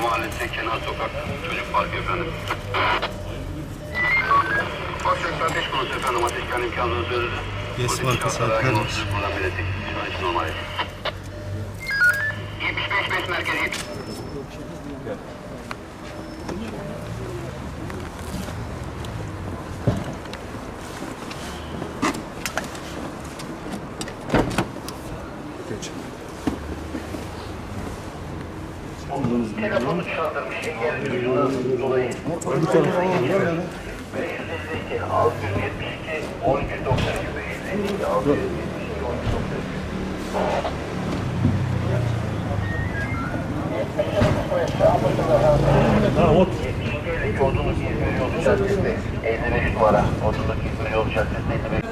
Merkez 75 500. Çiftavuzlar Mahallesi Kenar Sokak. Çocuk Parkı efendim. Ufak ateş konusu efendim. Ateş kendi imkanınızı söyledi. Yes, var. Buradan belirttik. Şu an için normal. 75 5 merkez 70. Telefonu çaldırmış. Engel çocuğundan dolayı. Bir telefon 552 672 12 92 552 672 12 92 Odunluk İzmir Yolu Caddesi 55 numara Odunluk İzmir Yolu Caddesi 55